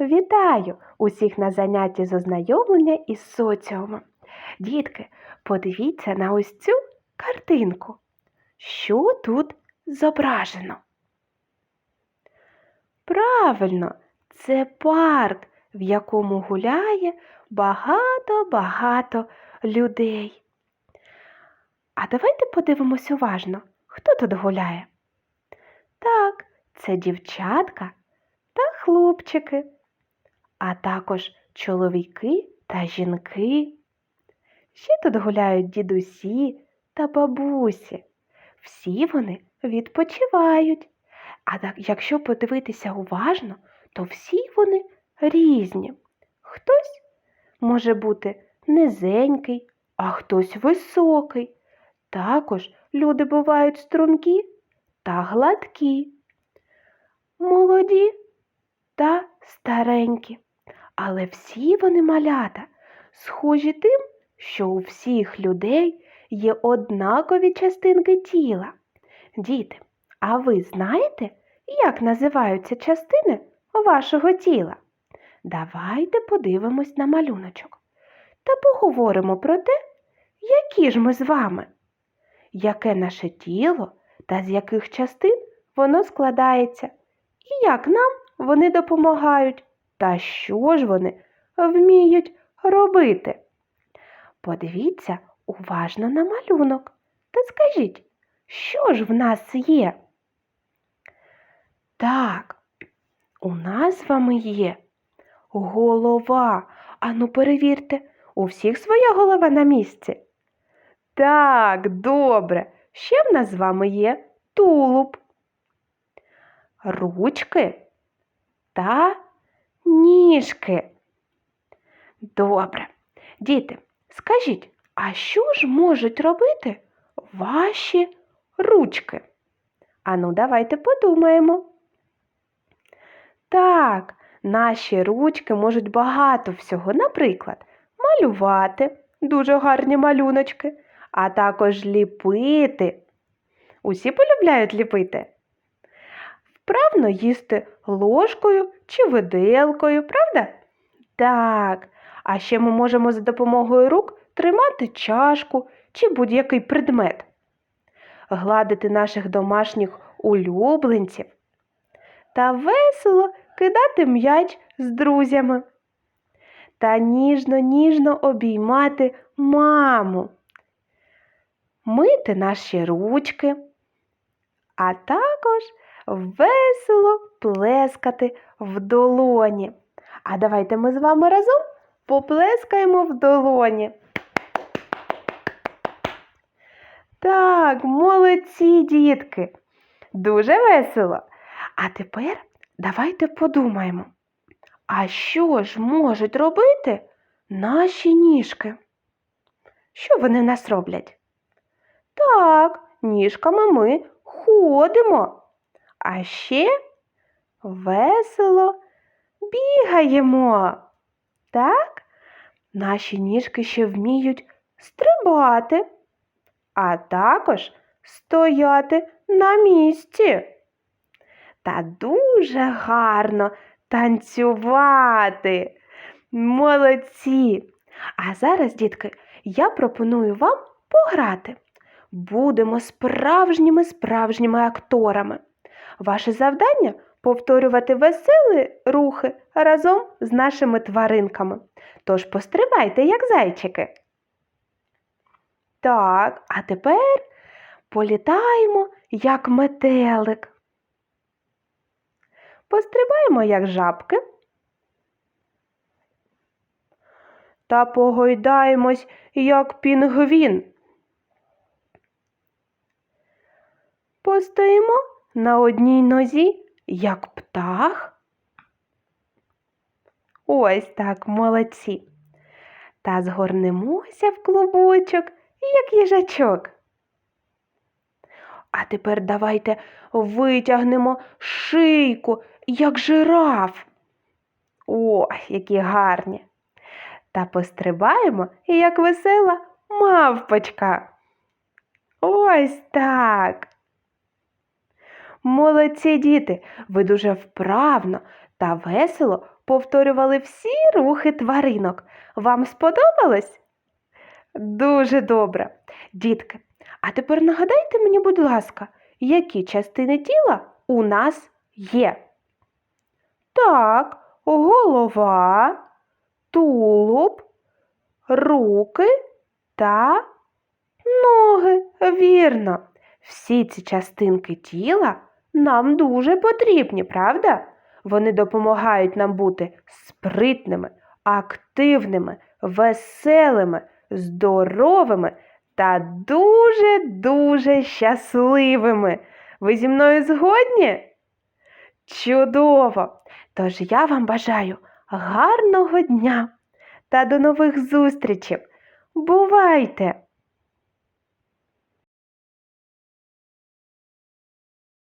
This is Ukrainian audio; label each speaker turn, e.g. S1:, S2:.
S1: Вітаю усіх на занятті з ознайомлення із соціумом. Дітки, подивіться на ось цю картинку. Що тут зображено? Правильно, це парк, в якому гуляє багато-багато людей. А давайте подивимось уважно, хто тут гуляє. Так, це дівчатка та хлопчики, а також чоловіки та жінки. Ще тут гуляють дідусі та бабусі. Всі вони відпочивають. А так, якщо подивитися уважно, то всі вони різні. Хтось може бути низенький, а хтось високий. Також люди бувають стрункі та гладкі, молоді та старенькі. Але всі вони малята, схожі тим, що у всіх людей є однакові частинки тіла. Діти, а ви знаєте, як називаються частини вашого тіла? Давайте подивимось на малюночок та поговоримо про те, які ж ми з вами, яке наше тіло та з яких частин воно складається, і як нам вони допомагають, та що ж вони вміють робити. Подивіться уважно на малюнок та скажіть, що ж в нас є? Так, у нас з вами є голова. Ану, перевірте, у всіх своя голова на місці. Так, добре. Ще в нас з вами є тулуб, ручки та ніжки. Добре. Діти, скажіть, а що ж можуть робити ваші ручки? Ану, давайте подумаємо. Так, наші ручки можуть багато всього, наприклад, малювати дуже гарні малюночки, а також ліпити. Усі полюбляють ліпити. Вправно їсти ложкою чи виделкою, правда? Так. А ще ми можемо за допомогою рук тримати чашку чи будь-який предмет, гладити наших домашніх улюбленців. Та весело кидати м'яч з друзями. Та ніжно-ніжно обіймати маму, мити наші ручки, а також весело плескати в долоні. А давайте ми з вами разом поплескаємо в долоні. Так, молодці, дітки. Дуже весело. А тепер давайте подумаємо, а що ж можуть робити наші ніжки? Що вони в нас роблять? Так, ніжками ми ходимо, а ще весело бігаємо. Так, наші ніжки ще вміють стрибати, а також стояти на місці. Та дуже гарно танцювати. Молодці! А зараз, дітки, я пропоную вам пограти. Будемо справжніми справжніми акторами. Ваше завдання повторювати веселі рухи разом з нашими тваринками. Тож пострибайте, як зайчики. Так, а тепер політаємо, як метелик. Пострибаємо, як жабки. Та погойдаємось, як пінгвін. Постоїмо на одній нозі, як птах. Ось так, молодці. Та згорнемося в клубочок, як їжачок. А тепер давайте витягнемо шийку, як жираф. Ой, які гарні. Та пострибаємо, як весела мавпочка. Ось так. Молодці діти, ви дуже вправно та весело повторювали всі рухи тваринок. Вам сподобалось? Дуже добре. Дітки, а тепер нагадайте мені, будь ласка, які частини тіла у нас є? Так, голова, тулуб, руки та ноги. Вірно. Всі ці частинки тіла нам дуже потрібні, правда? Вони допомагають нам бути спритними, активними, веселими, здоровими та дуже-дуже щасливими. Ви зі мною згодні? Чудово! Тож я вам бажаю гарного дня та до нових зустрічей. Бувайте!